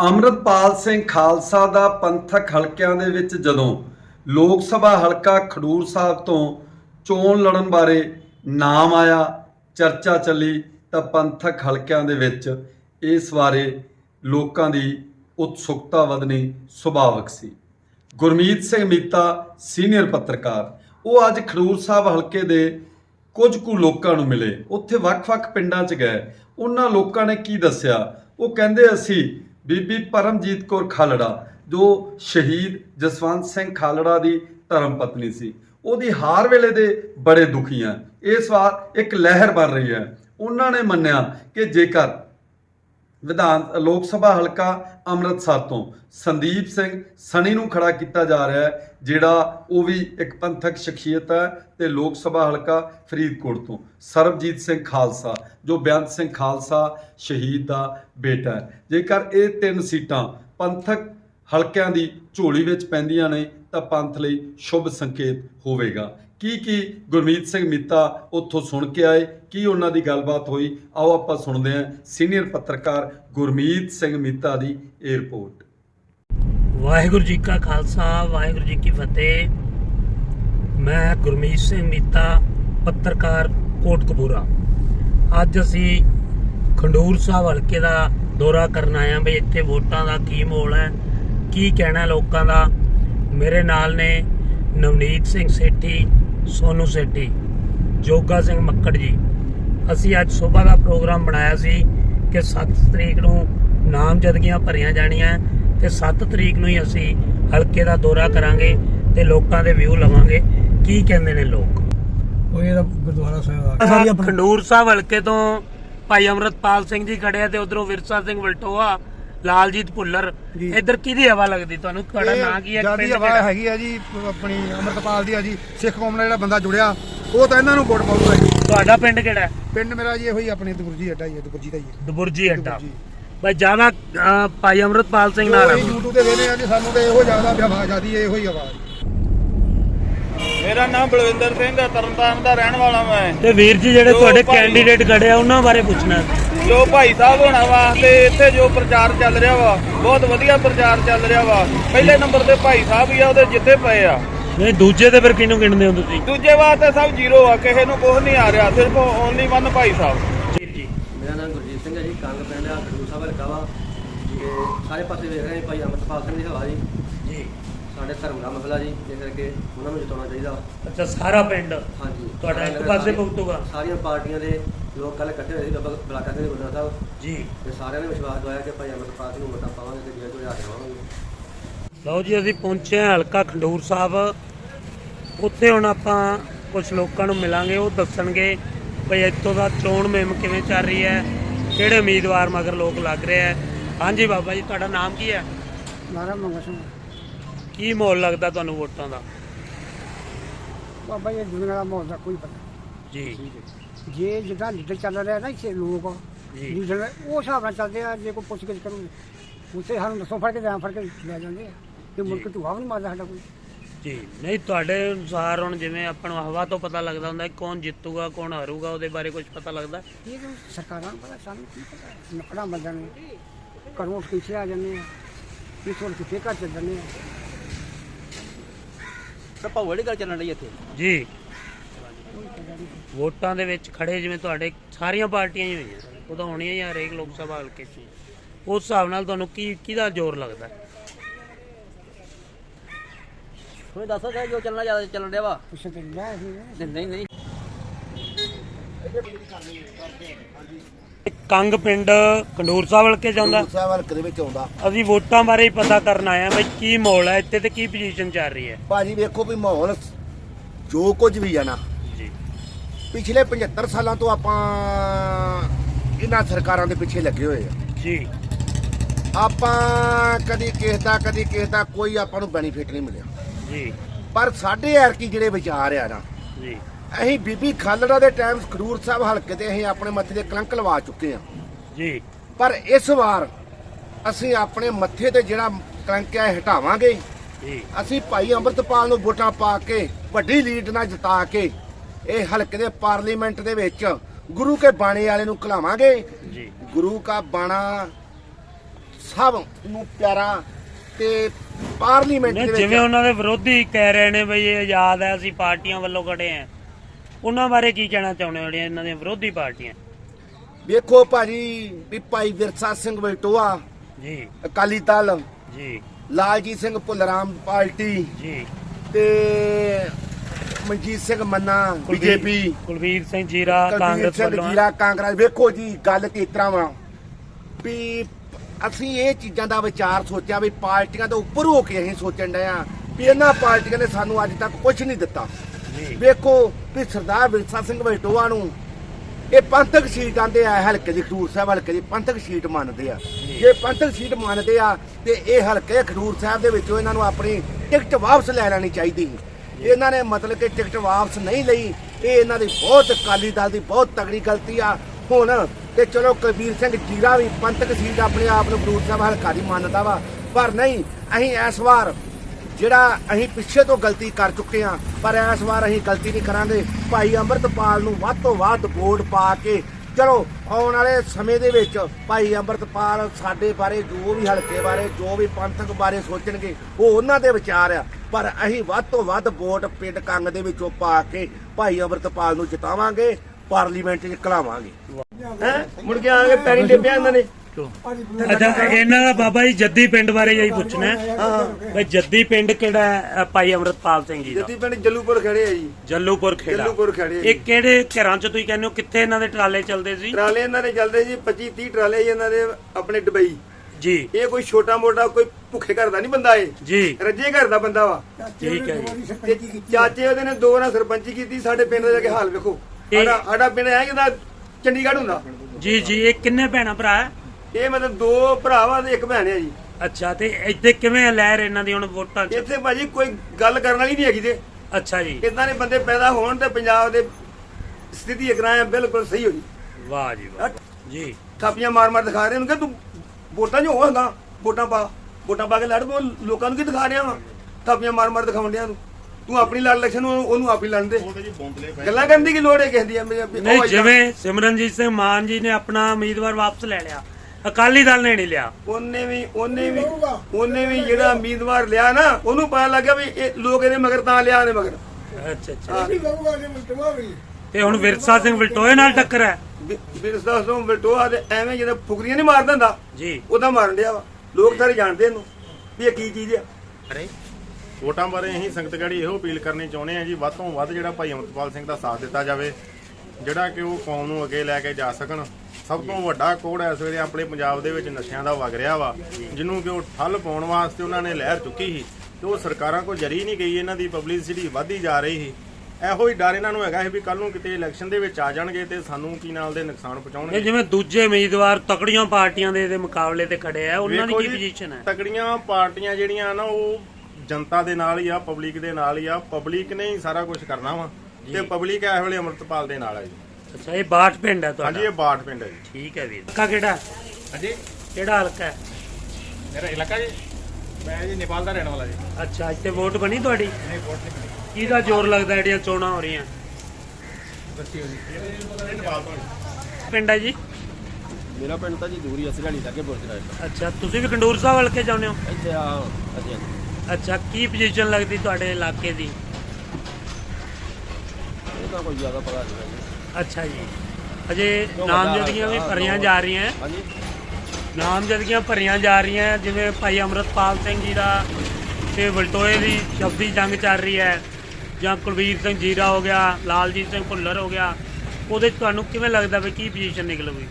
ਅੰਮ੍ਰਿਤਪਾਲ ਸਿੰਘ ਖਾਲਸਾ ਦਾ ਪੰਥਕ ਹਲਕਿਆਂ ਦੇ ਵਿੱਚ ਜਦੋਂ ਲੋਕ ਸਭਾ ਹਲਕਾ ਖਡੂਰ ਸਾਹਿਬ ਤੋਂ ਚੋਣ ਲੜਨ ਬਾਰੇ ਨਾਮ ਆਇਆ, ਚਰਚਾ ਚੱਲੀ, ਤਾਂ ਪੰਥਕ ਹਲਕਿਆਂ ਦੇ ਵਿੱਚ ਇਸ ਬਾਰੇ ਲੋਕਾਂ ਦੀ ਉਤਸੁਕਤਾ ਵਧਣੀ ਸੁਭਾਵਕ ਸੀ। ਗੁਰਮੀਤ ਸਿੰਘ ਮੀਤਾ, ਸੀਨੀਅਰ ਪੱਤਰਕਾਰ, ਉਹ ਅੱਜ ਖਡੂਰ ਸਾਹਿਬ ਹਲਕੇ ਦੇ ਕੁਝ ਕੁ ਲੋਕਾਂ ਨੂੰ ਮਿਲੇ। ਉੱਥੇ ਵੱਖ-ਵੱਖ ਪਿੰਡਾਂ 'ਚ ਗਏ। ਉਹਨਾਂ ਲੋਕਾਂ ਨੇ ਕੀ ਦੱਸਿਆ? ਉਹ ਕਹਿੰਦੇ ਅਸੀਂ ਬੀਬੀ ਪਰਮਜੀਤ ਕੌਰ ਖਾਲੜਾ, ਜੋ ਸ਼ਹੀਦ ਜਸਵੰਤ ਸਿੰਘ ਖਾਲੜਾ ਦੀ ਧਰਮ ਪਤਨੀ ਸੀ, ਉਹਦੀ ਹਾਰ ਵੇਲੇ ਦੇ ਬੜੇ ਦੁਖੀ ਆ। ਇਸ ਵਾਰ ਇੱਕ ਲਹਿਰ ਬਣ ਰਹੀ ਹੈ। ਉਹਨਾਂ ਨੇ ਮੰਨਿਆ ਕਿ ਜੇਕਰ ਵਿਧਾਨ, ਲੋਕ ਸਭਾ ਹਲਕਾ ਅੰਮ੍ਰਿਤਸਰ ਤੋਂ। ਸੰਦੀਪ ਸਿੰਘ ਸਣੀ ਨੂੰ ਖੜਾ ਕੀਤਾ ਜਾ ਰਿਹਾ ਹੈ, ਜਿਹੜਾ ਉਹ ਵੀ ਇੱਕ ਪੰਥਕ ਸ਼ਖਸੀਅਤ ਹੈ ਤੇ ਲੋਕ ਸਭਾ ਹਲਕਾ ਫਰੀਦਕੋਟ ਤੋਂ। ਸਰਬਜੀਤ ਸਿੰਘ ਖਾਲਸਾ, ਜੋ ਬੇਅੰਤ ਸਿੰਘ ਖਾਲਸਾ ਸ਼ਹੀਦ ਦਾ ਬੇਟਾ ਹੈ। ਜੇਕਰ ਇਹ ਤਿੰਨ ਸੀਟਾਂ ਪੰਥਕ ਹਲਕਿਆਂ ਦੀ ਝੋਲੀ ਵਿੱਚ ਪੈਂਦੀਆਂ ਨੇ, ਤਾਂ ਪੰਥ ਲਈ ਸ਼ੁਭ ਸੰਕੇਤ ਹੋਵੇਗਾ। ਕੀ ਕੀ ਗੁਰਮੀਤ ਸਿੰਘ ਮੀਤਾ ਉੱਥੋਂ ਸੁਣ ਕੇ ਆਏ? ਕੀ ਉਹਨਾਂ ਦੀ ਗੱਲਬਾਤ ਹੋਈ? ਆਓ ਆਪਾਂ ਸੁਣਦੇ ਹਾਂ ਸੀਨੀਅਰ ਪੱਤਰਕਾਰ ਗੁਰਮੀਤ ਸਿੰਘ ਮੀਤਾ ਦੀ ਇਹ ਰਿਪੋਰਟ। ਵਾਹਿਗੁਰੂ ਜੀ ਕਾ ਖਾਲਸਾ, ਵਾਹਿਗੁਰੂ ਜੀ ਕੀ ਫਤਿਹ। ਮੈਂ ਗੁਰਮੀਤ ਸਿੰਘ ਮੀਤਾ, ਪੱਤਰਕਾਰ ਕੋਟਕਪੂਰਾ ਅੱਜ ਅਸੀਂ ਖੰਡੂਰ ਸਾਹਿਬ ਹਲਕੇ ਦਾ ਦੌਰਾ ਕਰਨ ਆਏ ਹਾਂ ਬਈ ਇੱਥੇ ਵੋਟਾਂ ਦਾ ਕੀ ਮੋਲ ਹੈ, ਕੀ ਕਹਿਣਾ ਲੋਕਾਂ ਦਾ। ਮੇਰੇ ਨਾਲ ਨੇ ਨਵਨੀਤ ਸਿੰਘ ਸੇਠੀ ਸੋਨੂ ਸੇਠੀ ਜੋਗਾ ਸਿੰਘ ਮੱਕੜ ਜੀ। ਅਸੀਂ ਅੱਜ ਸਵੇਰ ਦਾ ਪ੍ਰੋਗਰਾਮ ਬਣਾਇਆ ਸੀ ਕਿ 7 ਤਰੀਕ ਨੂੰ ਨਾਮਜ਼ਦਗੀਆਂ ਭਰੀਆਂ ਜਾਣੀਆਂ ਤੇ 7 ਤਰੀਕ ਨੂੰ ਹੀ ਅਸੀਂ ਹਲਕੇ ਦਾ ਦੌਰਾ ਕਰਾਂਗੇ ਤੇ ਲੋਕਾਂ ਦੇ ਵਿਊ ਲਵਾਂਗੇ। ਕੀ ਕਹਿੰਦੇ ਨੇ ਲੋਕ? ਉਹ ਇਹਦਾ ਗੁਰਦੁਆਰਾ ਸਾਹਿਬ ਆ ਖੰਡੂਰ ਸਾਹਿਬ ਹਲਕੇ ਤੋਂ ਭਾਈ ਅਮਰਤਪਾਲ ਸਿੰਘ ਜੀ ਖੜੇ ਆ ਤੇ ਉਧਰੋਂ ਵਿਰਸਾ ਸਿੰਘ ਵਲਟੋਆ ਲਾਲਜੀਤ ਭੁੱਲਰ ਜੀ। ਇੱਧਰ ਕਿਹਦੀ ਹਵਾ ਲੱਗਦੀ ਤੁਹਾਨੂੰ ਤੁਹਾਡਾ ਨਾਂ ਕੀ ਹੈ ਜਿਆਦੀ ਪਿੰਡ ਹਵਾ ਕਿਹੜਾ? ਹੈਗੀ ਆ ਜੀ ਆਪਣੀ ਅਮਰਤਪਾਲ ਦੀ ਆ ਜੀ ਸਿੱਖ ਕੌਮ ਨਾਲ ਜਿਹੜਾ ਬੰਦਾ ਜੁੜਿਆ ਉਹ ਤਾਂ ਇਹਨਾਂ ਨੂੰ ਵੋਟ ਪਾਊਗਾ ਜੀ ਤੁਹਾਡਾ ਪਿੰਡ ਕਿਹੜਾ ਹੈ? ਪਿੰਡ ਮੇਰਾ ਜੀ ਇਹੋ ਹੀ ਆਪਣੇ ਦਬੁਰਜੀ ਅੱਡਾ ਹੀ ਹੈ ਦਬੁਰਜੀ ਦਾ ਹੀ ਹੈ ਦਬੁਰਜੀ ਅੱਡਾ ਦਬੁਰਜੀ। ਜ਼ਿਆਦਾ ਅਹ, ਭਾਈ ਅਮਰਤਪਾਲ ਸਿੰਘ ਨਾਲ ਉਹ ਹੈ। YouTube ਤੇ ਵੇਖਦੇ ਆ ਜੀ ਸਾਨੂੰ ਤੇ ਇਹੋ ਜ਼ਿਆਦਾ ਵੀ ਹਵਾ ਜਿਆਦੀ ਇਹੋ ਹੀ ਹਵਾ ਮੇਰਾ ਨਾਮ ਬਲਵਿੰਦਰ ਸਿੰਘ ਹੈ ਤਰਨਤਾਰਨ ਦਾ ਰਹਿਣ ਵਾਲਾ ਮੈਂ। ਤੇ ਵੀਰ ਜੀ ਜਿਹੜੇ ਤੁਹਾਡੇ ਕੈਂਡੀਡੇਟ ਖੜੇ ਆ ਉਹਨਾਂ ਬਾਰੇ ਪੁੱਛਣਾ। ਜੋ ਭਾਈ ਸਾਹਿਬ ਹੋਣਾ ਵਾਸਤੇ ਇੱਥੇ ਜੋ ਪ੍ਰਚਾਰ ਚੱਲ ਰਿਹਾ ਵਾ ਬਹੁਤ ਵਧੀਆ ਪ੍ਰਚਾਰ ਚੱਲ ਰਿਹਾ ਵਾ। ਪਹਿਲੇ ਨੰਬਰ ਤੇ ਭਾਈ ਸਾਹਿਬ ਹੀ ਆ ਉਹਦੇ ਜਿੱਤੇ ਪਏ ਆ। ਨਹੀਂ ਦੂਜੇ ਤੇ ਫਿਰ ਕਿਹਨੂੰ ਗਿਣਦੇ ਹੋ ਤੁਸੀਂ? ਦੂਜੇ ਵਾਸਤੇ ਸਭ ਜ਼ੀਰੋ ਆ ਕਿਸੇ ਨੂੰ ਕੁਝ ਨਹੀਂ ਆ ਰਿਹਾ ਸਿਰਫ ਓਨਲੀ ਵਨ ਭਾਈ ਸਾਹਿਬ। ਜੀ ਜੀ। ਮੇਰਾ ਨਾਮ ਗੁਰਜੀਤ ਸਿੰਘ ਹੈ ਜੀ ਕੰਗ ਪਿੰਡ ਆ ਖਡੂਰ ਸਾਹਿਬ ਹਲਕਾ ਵਾ। ਤੇ ਸਾਰੇ ਪਾਸੇ ਵੇਖ ਰਹੇ ਭਾਈ ਅਮਰਪਾਲ ਸਿੰਘ ਦੀ ਹਵਾ ਜੀ। ਸਾਡੇ ਧਰਮ ਦਾ ਮਸਲਾ ਜੀ ਇਸ ਕਰਕੇ ਉਹਨਾਂ ਨੂੰ ਜਿਤਾਉਣਾ ਚਾਹੀਦਾ। ਅੱਛਾ ਸਾਰਾ ਪਿੰਡ? ਹਾਂਜੀ। ਤੁਹਾਡਾ ਇੱਕ ਪਾਸੇ ਦੇ- ਭੁਗਤੂਗਾ। ਸਾਰੀਆਂ ਪਾਰਟੀਆਂ ਦੇ ਲੋਕ ਕੱਲ ਇਕੱਠੇ ਹੋਏ ਸੀ ਬਾਬਾ ਬਲਾਕਾ ਸਿੰਘ ਗੁਰਦੁਆਰਾ ਸਾਹਿਬ। ਜੀ। ਤੇ ਸਾਰਿਆਂ ਨੇ ਵਿਸ਼ਵਾਸ ਦਵਾਇਆ ਕਿ ਭਾਈ ਅਮਰਪਾਲ ਸਿੰਘ ਨੂੰ ਵੋਟਾਂ ਪਾਵਾਂਗੇ ਤੇ ਲਿਆ ਕੇ ਆਵਾਂਗੇ। ਲਓ ਜੀ ਅਸੀਂ ਪਹੁੰਚੇ ਹਾਂ ਹਲਕਾ ਖੰਡੂਰ ਸਾਹਿਬ। ਉੱਥੇ ਹੁਣ ਆਪਾਂ ਕੁਝ ਲੋਕਾਂ ਨੂੰ ਮਿਲਾਂਗੇ ਉਹ ਦੱਸਣਗੇ ਭਈ ਇੱਥੋਂ ਦਾ ਚੋਣ ਮੁਹਿੰਮ ਕਿਵੇਂ ਚੱਲ ਰਹੀ ਹੈ ਕਿਹੜੇ ਉਮੀਦਵਾਰ ਮਗਰ ਲੋਕ ਲੱਗ ਰਹੇ ਹੈ। ਹਾਂਜੀ ਬਾਬਾ ਜੀ ਤੁਹਾਡਾ ਨਾਮ ਕੀ ਹੈ? ਮਾਰਾ ਮੰਗਾ ਸਿੰਘ। ਕੀ ਮੋਲ ਲੱਗਦਾ ਤੁਹਾਨੂੰ ਵੋਟਾਂ ਦਾ? ਬਾਬਾ ਇਹ ਦੁਨੀਆ ਦਾ ਮਾਹੌਲ ਦਾ ਕੋਈ ਪਤਾ ਜੀ। ਜੇ। ਜਿੱਦਾਂ ਲੀਡਰ ਚੱਲ ਰਿਹਾ ਨਾ ਇੱਥੇ ਲੋਕ ਜੀ। ਲੀਡਰ ਉਹ ਹਿਸਾਬ ਨਾਲ ਚੱਲਦੇ ਆ ਜੇ ਕੋਈ ਪੁੱਛ ਗਿੱਛ ਕਰੂ ਉਸੇ ਸਾਨੂੰ ਦੱਸੋ ਫੜ ਕੇ ਜਾਂ ਫੜ ਕੇ ਲੈ ਜਾਂਦੇ ਆ। ਤੇ ਮੁੜ ਕੇ ਧੂਆ ਵੀ ਨਹੀਂ ਮਾਰਦਾ ਸਾਡਾ ਕੋਈ। ਜੀ। ਨਹੀਂ ਤੁਹਾਡੇ ਅਨੁਸਾਰ ਹੁਣ ਜਿਵੇਂ ਆਪਾਂ ਨੂੰ ਹਵਾ ਤੋਂ ਪਤਾ ਲੱਗਦਾ ਹੁੰਦਾ ਹੈ ਕੌਣ ਜਿੱਤੂਗਾ ਕੌਣ ਹਾਰੂਗਾ ਉਹਦੇ ਬਾਰੇ ਕੁਝ ਪਤਾ ਲੱਗਦਾ ਇਹ ਤਾਂ ਸਰਕਾਰਾਂ ਨੂੰ ਪਤਾ ਸਾਨੂੰ ਕੀ ਪਤਾ। ਨਕੜਾ ਬੰਦਿਆਂ ਨੇ ਘਰੋਂ ਉੱਠ ਕੇ ਇੱਥੇ ਆ ਜਾਂਦੇ ਆ ਤੋਂ ਕਿਤੇ ਘਰ ਚੱਲ ਜਾਂਦੇ ਆ। ਭਾਉ ਵਾਲੀ ਗੱਲ ਚੱਲਣ ਰਹੀ ਇੱਥੇ? ਜੀ। ਵੋਟਾਂ ਦੇ ਵਿੱਚ ਖੜੇ ਜਿਵੇਂ ਤੁਹਾਡੇ ਸਾਰੀਆਂ ਪਾਰਟੀਆਂ ਹੀ ਹੋਈਆਂ। ਉਹ ਤਾਂ ਹੋਣੀਆਂ ਹੀ ਆ ਹਰੇਕ ਲੋਕ ਸਭਾ ਹਲਕੇ 'ਚ ਹੀ। ਉਸ ਹਿਸਾਬ ਨਾਲ ਤੁਹਾਨੂੰ ਕੀ ਕਿਹਦਾ ਜ਼ੋਰ ਲੱਗਦਾ? ਤੁਸੀਂ ਦੱਸੋ ਕਿ ਜੋ ਚੱਲਣਾ ਜ਼ਿਆਦਾ ਚੱਲਣ ਰਿਹਾ ਵਾ। ਤੇ ਨਹੀਂ ਨਹੀਂ। ਕੰਗ ਪਿੰਡ ਕੰਡੂਰ ਸਾਹਿਬ ਹਲਕੇ ਜਾਂਦਾ। ਸਾਹਿਬ ਹਲਕੇ ਦੇ ਵਿੱਚ ਆਉਂਦਾ ਅਸੀਂ ਵੋਟਾਂ ਬਾਰੇ ਹੀ ਪਤਾ ਕਰਨ ਆਏ ਆ ਬਈ ਕੀ ਮਾਹੌਲ ਹੈ ਇੱਥੇ ਤੇ ਕੀ ਪੋਜੀਸ਼ਨ ਚੱਲ ਰਹੀ ਹੈ। ਭਾਜੀ ਵੇਖੋ ਵੀ ਮਾਹੌਲ ਜੋ ਕੁਝ ਵੀ ਆ ਨਾ। ਜੀ। ਪਿਛਲੇ 75 ਸਾਲਾਂ ਤੋਂ ਆਪਾਂ ਇਹਨਾਂ ਸਰਕਾਰਾਂ ਦੇ ਪਿੱਛੇ ਲੱਗੇ ਹੋਏ ਆ। ਜੀ। ਆਪਾਂ ਕਦੀ ਕਿਸੇ ਦਾ ਕਦੀ ਕਿਸੇ ਦਾ ਕੋਈ ਆਪਾਂ ਨੂੰ ਬੈਨੀਫਿਟ ਨਹੀਂ ਮਿਲਿਆ। ਜੀ। ਪਰ ਸਾਡੇ ਐਰਕੀ ਜਿਹੜੇ ਵਿਚਾਰ ਆ ਨਾ ਜੀ। ਅਸੀਂ ਬੀਬੀ ਖਾਲੜਾ ਦੇ ਟਾਈਮ ਖਡੂਰ ਸਾਹਿਬ ਹਲਕੇ ਤੇ ਅਸੀਂ ਆਪਣੇ ਮੱਥੇ ਤੇ ਕਲੰਕ ਲਵਾ ਚੁੱਕੇ ਆ ਜੀ। ਪਰ ਇਸ ਵਾਰ ਅਸੀਂ ਆਪਣੇ ਮੱਥੇ ਤੇ ਜਿਹੜਾ ਕਲੰਕ ਹੈ ਹਟਾਵਾਂਗੇ। ਜੀ। ਅਸੀਂ ਭਾਈ ਅੰਮ੍ਰਿਤਪਾਲ ਨੂੰ ਵੋਟਾਂ ਪਾ ਕੇ ਵੱਡੀ ਲੀਡ ਨਾਲ ਜਿਤਾ ਕੇ ਇਹ ਹਲਕੇ ਦੇ ਪਾਰਲੀਮੈਂਟ ਦੇ ਵਿੱਚ ਗੁਰੂ ਕੇ ਬਾਣੇ ਵਾਲੇ ਨੂੰ ਘਲਾਵਾਂਗੇ। ਜੀ। ਗੁਰੂ ਕਾ ਬਾਣਾ ਸਭ ਨੂੰ ਪਿਆਰਾ ਤੇ ਪਾਰਲੀਮੈਂਟ ਦੇ ਜਿਵੇਂ ਵਿੱਚ ਉਹਨਾਂ ਦੇ ਵਿਰੋਧੀ ਕਹਿ ਰਹੇ ਨੇ ਬਈ ਇਹ ਆਜ਼ਾਦ ਹੈ ਅਸੀਂ ਪਾਰਟੀਆਂ ਵੱਲੋਂ ਖੜੇ ਆ ਉਹਨਾਂ ਬਾਰੇ ਕੀ ਕਹਿਣਾ ਚਾਹੁੰਦੇ ਹੋ ਜਿਹੜੀਆਂ ਇਹਨਾਂ ਦੀਆਂ ਵਿਰੋਧੀ ਪਾਰਟੀਆਂ? ਵੇਖੋ ਭਾਜੀ ਵੀ ਭਾਈ ਵਿਰਸਾ ਸਿੰਘ ਵਲਟੋਆ ਜੀ। ਅਕਾਲੀ ਦਲ ਜੀ। ਲਾਲਜੀਤ ਸਿੰਘ ਭੁੱਲਰਾਮ ਪਾਰਟੀ ਜੀ। ਤੇ ਮਨਜੀਤ ਸਿੰਘ ਮੰਨਾ ਕੁਲਵੀਰ- ਬੀਜੇਪੀ। ਕੁਲਵੀਰ ਸਿੰਘ ਜੀਰਾ ਕਾਂਗਰਸ ਵੱਲੋਂ। ਜੀਰਾ ਕਾਂਗਰਸ। ਵੇਖੋ ਜੀ ਗੱਲ ਤੇ ਇਸ ਤਰ੍ਹਾਂ ਵਾ। ਵੀ ਅਸੀਂ ਇਹ ਚੀਜ਼ਾਂ ਦਾ ਵਿਚਾਰ ਸੋਚਿਆ ਵੀ ਪਾਰਟੀਆਂ ਤੋਂ ਉੱਪਰ ਹੋ ਕੇ ਅਸੀਂ ਸੋਚਣ ਡਏ ਆ ਵੀ ਇਹਨਾਂ ਪਾਰਟੀਆਂ ਨੇ ਸਾਨੂੰ ਅੱਜ ਤੱਕ ਕੁਝ ਨਹੀਂ ਦਿੱਤਾ। ਵੇਖੋ ਵੀ ਸਰਦਾਰ ਵਿਰਸਾ ਸਿੰਘ ਵਲਟੋਆ ਨੂੰ ਇਹ ਪੰਥਕ ਸੀਟ ਆਂਦੇ ਆ ਹਲਕੇ ਦੀ ਖਡੂਰ ਸਾਹਿਬ ਹਲਕੇ ਦੀ ਪੰਥਕ ਸੀਟ ਮੰਨਦੇ ਆ। ਜੇ। ਪੰਥਕ ਸੀਟ ਮੰਨਦੇ ਆ ਤੇ ਇਹ ਹਲਕੇ ਖਡੂਰ ਸਾਹਿਬ ਦੇ ਵਿੱਚੋਂ ਇਹਨਾਂ ਨੂੰ ਆਪਣੀ ਟਿਕਟ ਵਾਪਸ ਲੈ ਲੈਣੀ ਚਾਹੀਦੀ। ਇਹਨਾਂ ਨੇ ਮਤਲਬ ਕਿ ਟਿਕਟ ਵਾਪਸ ਨਹੀਂ ਲਈ ਇਹ ਇਹਨਾਂ ਦੀ ਬਹੁਤ ਅਕਾਲੀ ਦਲ ਦੀ ਬਹੁਤ ਤਗੜੀ ਗਲਤੀ ਆ। ਹੁਣ ਤੇ ਚਲੋ ਕੁਲਬੀਰ ਸਿੰਘ ਜੀਰਾ ਵੀ ਪੰਥਕ ਸੀਟ ਆਪਣੇ ਆਪ ਨੂੰ ਖਡੂਰ ਸਾਹਿਬ ਹਲਕਾ ਦੀ ਮੰਨਦਾ ਵਾ ਪਰ ਨਹੀਂ ਅਸੀਂ ਇਸ ਵਾਰ ਜਿਹੜਾ ਅਸੀਂ ਪਿੱਛੇ ਤੋਂ ਗਲਤੀ ਕਰ ਚੁੱਕੇ ਹਾਂ, ਪਰ ਇਸ ਵਾਰ ਅਸੀਂ ਗਲਤੀ ਨਹੀਂ ਕਰਾਂਗੇ। ਭਾਈ ਅੰਮ੍ਰਿਤਪਾਲ ਨੂੰ ਵੱਧ ਤੋਂ ਵੱਧ ਵੋਟ ਪਾ ਕੇ, ਚਲੋ, ਆਉਣ ਵਾਲੇ ਸਮੇਂ ਦੇ ਵਿੱਚ ਭਾਈ ਅੰਮ੍ਰਿਤਪਾਲ ਸਾਡੇ ਬਾਰੇ ਜੋ ਵੀ ਹਲਕੇ ਬਾਰੇ, ਜੋ ਵੀ ਪੰਥਕ ਬਾਰੇ ਸੋਚਣਗੇ, ਉਹ ਉਹਨਾਂ ਦੇ ਵਿਚਾਰ ਆ। ਪਰ ਅਸੀਂ ਵੱਧ ਤੋਂ ਵੱਧ ਵੋਟ ਪਿੰਡ ਕੰਗ ਦੇ ਵਿੱਚੋਂ ਪਾ ਕੇ ਭਾਈ ਅੰਮ੍ਰਿਤਪਾਲ ਨੂੰ ਜਿਤਾਵਾਂਗੇ, ਪਾਰਲੀਮੈਂਟ 'ਚ ਘਲਾਵਾਂਗੇ। ਹੈ? ਮੁੜ ਕੇ ਆਗੇ ਪੈਰੀ ਡਿੱਬਿਆ ਇਹਨਾਂ ਨੇ। ਅੱਛਾ ਇਹਨਾਂ ਦਾ ਬਾਬਾ ਜੀ ਜੱਦੀ ਪਿੰਡ ਬਾਰੇ ਜਾਈ ਪੁੱਛਣਾ ਹੈ। ਬਈ ਜੱਦੀ ਪਿੰਡ ਕਿਹੜਾ ਹੈ? ਅ, ਭਾਈ ਅਮਰਤਪਾਲ ਸਿੰਘ ਜੀ ਦਾ। ਜੱਦੀ ਪਿੰਡ ਜੱਲੂਪੁਰ ਖੜੇ ਆ ਜੀ। ਜੱਲੂਪੁਰ ਖੇੜਾ। ਜੱਲੂਪੁਰ ਖੇੜੇ। ਇਹ ਕਿਹੜੇ ਘਰਾਂ ਚ ਤੁਸੀਂ ਕਹਿੰਦੇ ਹੋ? ਕਿੱਥੇ ਇਹਨਾਂ ਦੇ ਟਰਾਲੇ ਚੱਲਦੇ ਸੀ? ਟਰਾਲੇ ਇਹਨਾਂ ਦੇ ਚੱਲਦੇ ਜੀ 25 30 ਟਰਾਲੇ ਜੀ ਇਹਨਾਂ ਦੇ ਆਪਣੇ ਦੁਬਈ ਜੀ। ਇਹ ਕੋਈ ਛੋਟਾ ਮੋਟਾ ਕੋਈ ਭੁੱਖੇ ਘਰ ਦਾ ਨਹੀਂ ਬੰਦਾ ਇਹ। ਜੀ। ਰੱਜੇ ਘਰ ਦਾ ਬੰਦਾ ਵਾ। ਠੀਕ ਹੈ ਜੀ। ਤੇ ਚਾਚੇ ਉਹਦੇ ਨੇ ਦੋ ਵਾਰਾਂ ਸਰਪੰਚੀ ਕੀਤੀ ਸਾਡੇ ਪਿੰਡ ਦਾ ਜਾ ਕੇ ਹਾਲ ਵੇਖੋ। ਇਹ- ਸਾਡਾ ਸਾਡਾ ਪਿੰਡ ਹੈ ਜਿਹਦਾ ਚੰਡੀਗੜ੍ਹ ਹੁੰਦਾ। ਜੀ ਜੀ। ਇਹ ਕਿੰਨੇ ਭੈਣਾਂ ਭਰਾ ਹੈ? ਇਹ ਮਤਲਬ ਦੋ ਭਰਾਵਾਂ ਤੇ ਇੱਕ ਭੈਣ ਹੈ ਜੀ। ਅੱਛਾ ਤੇ ਇੱਥੇ ਕਿਵੇਂ ਹੈ ਲਹਿਰ ਇਹਨਾਂ ਦੀ ਹੁਣ ਵੋਟਾਂ ਚ? ਇੱਥੇ ਭਾਜੀ ਕੋਈ ਗੱਲ ਕਰਨ ਵਾਲੀ ਨਹੀਂ ਹੈਗੀ ਤੇ। ਅੱਛਾ ਜੀ। ਇਦਾਂ ਦੇ ਬੰਦੇ ਪੈਦਾ ਹੋਣ ਤੇ ਪੰਜਾਬ ਦੇ ਸਥਿਤੀ ਇਕਰਾਂ ਬਿਲਕੁਲ ਸਹੀ ਹੋ ਜੀ। ਵਾਹ ਜੀ ਵਾਹ। ਜੀ। ਥਾਪੀਆਂ ਮਾਰ ਮਾਰ ਦਿਖਾ ਰਹੇ ਨੂੰ ਕਿ ਤੂੰ ਵੋਟਾਂ 'ਚ ਹੋਵਾਂਗਾ ਵੋਟਾਂ ਪਾ ਵੋਟਾਂ ਪਾ ਕੇ ਲੜ ਤੂੰ ਲੋਕਾਂ ਨੂੰ ਕੀ ਦਿਖਾ ਰਿਹਾ ਵਾ? ਥਾਪੀਆਂ ਮਾਰ ਮਾਰ ਦਿਖਾਉਣ ਡਿਆ ਤੂੰ। ਤੂੰ ਆਪਣੀ ਲੜ ਇਲੈਕਸ਼ਨ ਨੂੰ ਉਹਨੂੰ ਆਪੀ ਲੜਨ ਦੇ। ਗੱਲਾਂ ਕਰਨ ਦੀ ਕੀ ਲੋੜ ਹੈ ਕਿਸੇ ਦੀ? ਐਵੇਂ- ਐਵੇਂ- ਉਹ ਨਹੀਂ ਜਿਵੇਂ ਸਿਮਰਨਜੀਤ ਸਿੰਘ ਮਾਨ ਜੀ ਨੇ ਆਪਣਾ ਉਮੀਦਵਾਰ ਵਾਪਸ ਲੈ ਲਿਆ। ਅਕਾਲੀ ਦਲ ਨੇ ਨਹੀਂ ਲਿਆ। ਉਹਨੇ ਵੀ ਉਹਨੇ ਵੀ ਉਹਨੇ ਵੀ ਜਿਹੜਾ ਉਮੀਦਵਾਰ ਲਿਆ ਨਾ ਉਹਨੂੰ ਪਤਾ ਲੱਗਿਆ ਵੀ ਇਹ ਲੋਕ ਇਹਦੇ ਮਗਰ ਤਾਂ ਲਿਆ ਨੇ ਮਗਰ। ਅੱਛਾ ਅੱਛਾ। ਤੇ ਹੁਣ ਵਿਰਸਾ ਸਿੰਘ ਵਲਟੋਏ ਨਾਲ ਟੱਕਰ ਹੈ। ਬਿਰਸ ਦਾ ਤੋਂ ਬਲਟੋਆ ਤੇ ਐਵੇਂ ਜਿਹੜਾ ਫੁਕਰੀਆਂ ਨਹੀਂ ਮਾਰਦਾ ਹੁੰਦਾ ਜੀ। ਉਹਦਾ ਮਾਰਨ ਡਿਆ ਵਾ। ਲੋਕ ਸਾਰੇ ਜਾਣਦੇ ਇਹਨੂੰ ਵੀ ਇਹ ਕੀ ਚੀਜ਼ ਆ। ਵੋਟਾਂ ਬਾਰੇ ਅਸੀਂ ਸੰਗਤਗੜੀ ਇਹੋ ਅਪੀਲ ਕਰਨੀ ਚਾਹੁੰਦੇ ਹਾਂ ਜੀ ਵੱਧ ਤੋਂ ਵੱਧ ਜਿਹੜਾ ਭਾਈ ਅਮਰਪਾਲ ਸਿੰਘ ਦਾ ਸਾਥ ਦਿੱਤਾ ਜਾਵੇ ਜਿਹੜਾ ਕਿ ਉਹ ਕੌਮ ਨੂੰ ਅੱਗੇ ਲੈ ਕੇ ਜਾ ਸਕਣ। ਸਭ ਤੋਂ ਵੱਡਾ ਕੋੜ ਇਸ ਵੇਲੇ ਆਪਣੇ ਪੰਜਾਬ ਦੇ ਵਿੱਚ ਨਸ਼ਿਆਂ ਦਾ ਵਗ ਰਿਹਾ ਵਾ ਜਿਹਨੂੰ ਕਿ ਉਹ ਠੱਲ ਪਾਉਣ ਵਾਸਤੇ ਉਹਨਾਂ ਨੇ ਲਹਿਰ ਚੁੱਕੀ ਸੀ ਤੇ ਉਹ ਸਰਕਾਰਾਂ ਕੋਲ ਜਰੀ ਨਹੀਂ ਗਈ ਇਹਨਾਂ ਦੀ ਪਬਲਿਸਿਟੀ ਵਧਦੀ ਜਾ ਰਹੀ ਸੀ। ਇਹੋ ਹੀ ਡਰ ਇਹਨਾਂ ਨੂੰ ਹੈਗਾ ਸੀ ਵੀ ਕੱਲ ਨੂੰ ਕਿਤੇ ਇਲੈਕਸ਼ਨ ਦੇ ਵਿੱਚ ਆ ਜਾਣਗੇ ਤੇ ਸਾਨੂੰ ਕੀ ਨਾਲ ਦੇ ਨੁਕਸਾਨ ਪਹੁੰਚਾਉਣਗੇ। ਜਿਵੇਂ ਦੂਜੇ ਉਮੀਦਵਾਰ ਤਕੜੀਆਂ ਪਾਰਟੀਆਂ ਦੇ ਇਹਦੇ ਮੁਕਾਬਲੇ ਤੇ ਖੜੇ ਆ ਉਹਨਾਂ ਦੀ ਕੀ ਪੋਜੀਸ਼ਨ ਹੈ? ਤਕੜੀਆਂ ਪਾਰਟੀਆਂ ਜਿਹੜੀਆਂ ਨਾ ਉਹ ਜਨਤਾ ਦੇ ਨਾਲ ਹੀ ਆ ਪਬਲਿਕ ਦੇ ਨਾਲ ਹੀ ਆ ਪਬਲਿਕ ਨੇ ਹੀ ਸਾਰਾ ਕੁਝ ਕਰਨਾ ਵਾ। ਤੇ ਪਬਲਿਕ ਇਸ ਵੇਲੇ ਅਮਰਤਪਾਲ ਦੇ ਨਾਲ ਆ ਜੀ। ਅੱਛਾ ਇਹ ਬਾਠ ਪਿੰਡ ਹੈ ਹਾਂਜੀ ਤੁਹਾਡਾ ਇਹ ਬਾਠ ਪਿੰਡ ਹੈ ਜੀ। ਠੀਕ ਹੈ ਵੀਰ। ਹਲਕਾ ਕਿਹੜਾ? ਹਾਂਜੀ। ਕਿਹੜਾ ਹਲਕਾ ਹੈ? ਮੇਰਾ ਇਲਾਕਾ ਜੀ। ਮੈਂ ਜੀ ਨੇਪਾਲ ਦਾ ਰਹਿਣ ਵਾਲਾ ਜੀ। ਅੱਛਾ ਇੱਥੇ ਵੋਟ ਬਣੀ ਤੁਹਾਡੀ? ਨਹੀਂ ਵੋਟ ਨਹੀਂ ਮਿਲੀ ਕਿਹਦਾ ਜ਼ੋਰ ਲੱਗਦਾ ਜਿਹੜੀਆਂ ਚੋਣਾਂ ਹੋ ਰਹੀਆਂ? ਬੱਚੀ ਹੋਈ ਪਿੰਡ ਹੈ ਜੀ? ਮੇਰਾ ਪਿੰਡ ਤਾਂ ਜੀ ਦੂਰੀ ਅਸੀਂ ਢਾਣੀ ਤੱਕ ਬੁਰਜ ਦਾ ਅੱਛਾ ਤੁਸੀਂ ਵੀ ਖੰਡੂਰ ਸਾਹਿਬ ਹਲਕੇ ਜਾਂਦੇ ਹੋ? ਇੱਥੇ ਆ ਅਸੀਂ ਅੱਛਾ ਕੀ ਪੋਜੀਸ਼ਨ ਲੱਗਦੀ ਤੁਹਾਡੇ ਇਲਾਕੇ ਦੀ? ਇਹ ਤਾਂ ਕੋਈ ਜ਼ਿਆਦਾ ਪਤਾ ਨਹੀਂ ਜੀ। ਅੱਛਾ ਜੀ। ਅਜੇ ਨਾਮਜ਼ਦਗੀਆਂ ਵੀ ਭਰੀਆਂ ਜਾ ਰਹੀਆਂ ਹਾਂਜੀ। ਨਾਮਜ਼ਦਗੀਆਂ ਭਰੀਆਂ ਜਾ ਰਹੀਆਂ ਜਿਵੇਂ ਭਾਈ ਅਮਰਤਪਾਲ ਸਿੰਘ ਜੀ ਦਾ ਤੇ ਵਲਟੋਏ ਦੀ ਸ਼ਬਦੀ ਜੰਗ ਚੱਲ ਰਹੀ ਹੈ ਜਾਂ ਕੁਲਵੀਰ ਸਿੰਘ ਜੀਰਾ ਹੋ ਗਿਆ ਲਾਲਜੀਤ ਸਿੰਘ ਭੁੱਲਰ ਹੋ ਗਿਆ। ਉਹਦੇ ਤੁਹਾਨੂੰ ਕਿਵੇਂ ਲੱਗਦਾ ਵੀ ਕੀ ਪੋਜੀਸ਼ਨ ਨਿਕਲੂਗੀ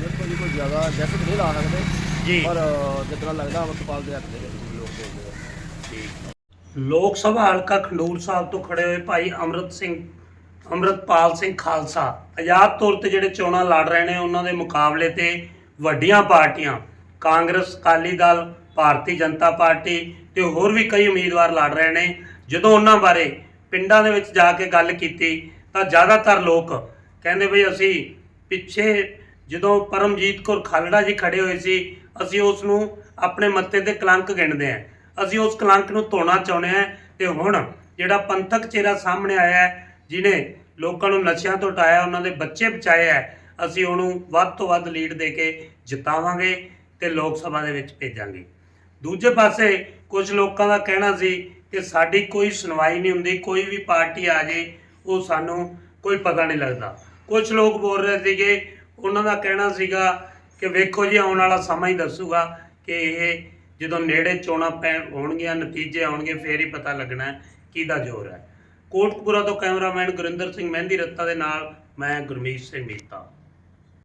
ਦੇਖੋ ਜੀ ਕੋਈ ਜ਼ਿਆਦਾ ਜੈਸਟ ਨਹੀਂ ਲਾ ਸਕਦੇ। ਜੀ। ਪਰ ਜਿਤਨਾ ਲੱਗਦਾ ਅਮਰਪਾਲ ਦੇ ਹੱਥ ਦੇ ਵਿੱਚ ਲੋਕ ਲੋਕ ਸਭਾ ਹਲਕਾ ਖੰਡੂਰ ਸਾਹਿਬ ਤੋਂ ਖੜੇ ਹੋਏ ਭਾਈ ਅਮਰਤ ਸਿੰਘ ਅਮਰਤਪਾਲ ਸਿੰਘ ਖਾਲਸਾ। ਆਜ਼ਾਦ ਤੌਰ ਤੇ ਜਿਹੜੇ ਚੋਣਾਂ ਲੜ ਰਹੇ ਨੇ, ਉਹਨਾਂ ਦੇ ਮੁਕਾਬਲੇ ਤੇ ਵੱਡੀਆਂ ਪਾਰਟੀਆਂ, ਕਾਂਗਰਸ, ਅਕਾਲੀ ਦਲ, ਭਾਰਤੀ ਜਨਤਾ ਪਾਰਟੀ ਤੇ ਹੋਰ ਵੀ ਕਈ ਉਮੀਦਵਾਰ ਲੜ ਰਹੇ ਨੇ। ਜਦੋਂ ਉਹਨਾਂ ਬਾਰੇ ਪਿੰਡਾਂ ਦੇ ਵਿੱਚ ਜਾ ਕੇ ਗੱਲ ਕੀਤੀ, ਤਾਂ ਜ਼ਿਆਦਾਤਰ ਲੋਕ ਕਹਿੰਦੇ ਬਈ ਅਸੀਂ ਪਿੱਛੇ ਜਦੋਂ ਪਰਮਜੀਤ ਕੌਰ ਖਾਲੜਾ ਜੀ ਖੜੇ ਹੋਏ ਸੀ, ਅਸੀਂ ਉਸ ਨੂੰ ਆਪਣੇ ਮੱਤੇ ਤੇ ਕਲੰਕ ਗਿਣਦੇ ਹਾਂ। ਅਸੀਂ ਉਸ ਕਲੰਕ ਨੂੰ ਧੋਣਾ ਚਾਹੁੰਦੇ ਹਾਂ ਤੇ ਹੁਣ ਜਿਹੜਾ ਪੰਥਕ ਚਿਹਰਾ ਸਾਹਮਣੇ ਆਇਆ ਹੈ ਜਿਨੇ ਲੋਕਾਂ ਨੂੰ ਨਸ਼ਿਆਂ ਤੋਂ ਟਾਇਆ ਉਹਨਾਂ ਦੇ ਬੱਚੇ ਬਚਾਏ ਹੈ ਅਸੀਂ ਉਹਨੂੰ ਵੱਧ ਤੋਂ ਵੱਧ ਲੀਡ ਦੇ ਕੇ ਜਿਤਾਵਾਂਗੇ ਤੇ ਲੋਕ ਸਭਾ ਦੇ ਵਿੱਚ ਭੇਜਾਂਗੇ। ਦੂਜੇ ਪਾਸੇ ਕੁਝ ਲੋਕਾਂ ਦਾ ਕਹਿਣਾ ਸੀ ਕਿ ਸਾਡੀ ਕੋਈ ਸੁਣਵਾਈ ਨਹੀਂ ਹੁੰਦੀ, ਕੋਈ ਵੀ ਪਾਰਟੀ ਆ ਜੇ, ਉਹ ਸਾਨੂੰ ਕੋਈ ਪਤਾ ਨਹੀਂ ਲੱਗਦਾ। ਕੁਝ ਲੋਕ ਬੋਲ ਰਹੇ ਸੀਗੇ, ਉਹਨਾਂ ਦਾ ਕਹਿਣਾ ਸੀਗਾ ਕਿ ਵੇਖੋ ਜੀ, ਆਉਣ ਵਾਲਾ ਸਮਾਂ ਹੀ ਦੱਸੂਗਾ ਕਿ ਇਹ ਜਦੋਂ ਨੇੜੇ ਚੋਣਾਂ ਪੈ, ਹੋਣਗੀਆਂ, ਨਤੀਜੇ ਆਉਣਗੇ, ਫੇਰ ਹੀ ਪਤਾ ਲੱਗਣਾ ਕਿਹਦਾ ਜ਼ੋਰ ਹੈ। ਕੋਟਕਪੂਰਾ ਤੋਂ ਕੈਮਰਾਮੈਨ ਗੁਰਿੰਦਰ ਸਿੰਘ ਮਹਿੰਦੀ ਰੱਤਾ ਦੇ ਨਾਲ ਮੈਂ ਗੁਰਮੀਤ ਸਿੰਘ ਮੀਤਾ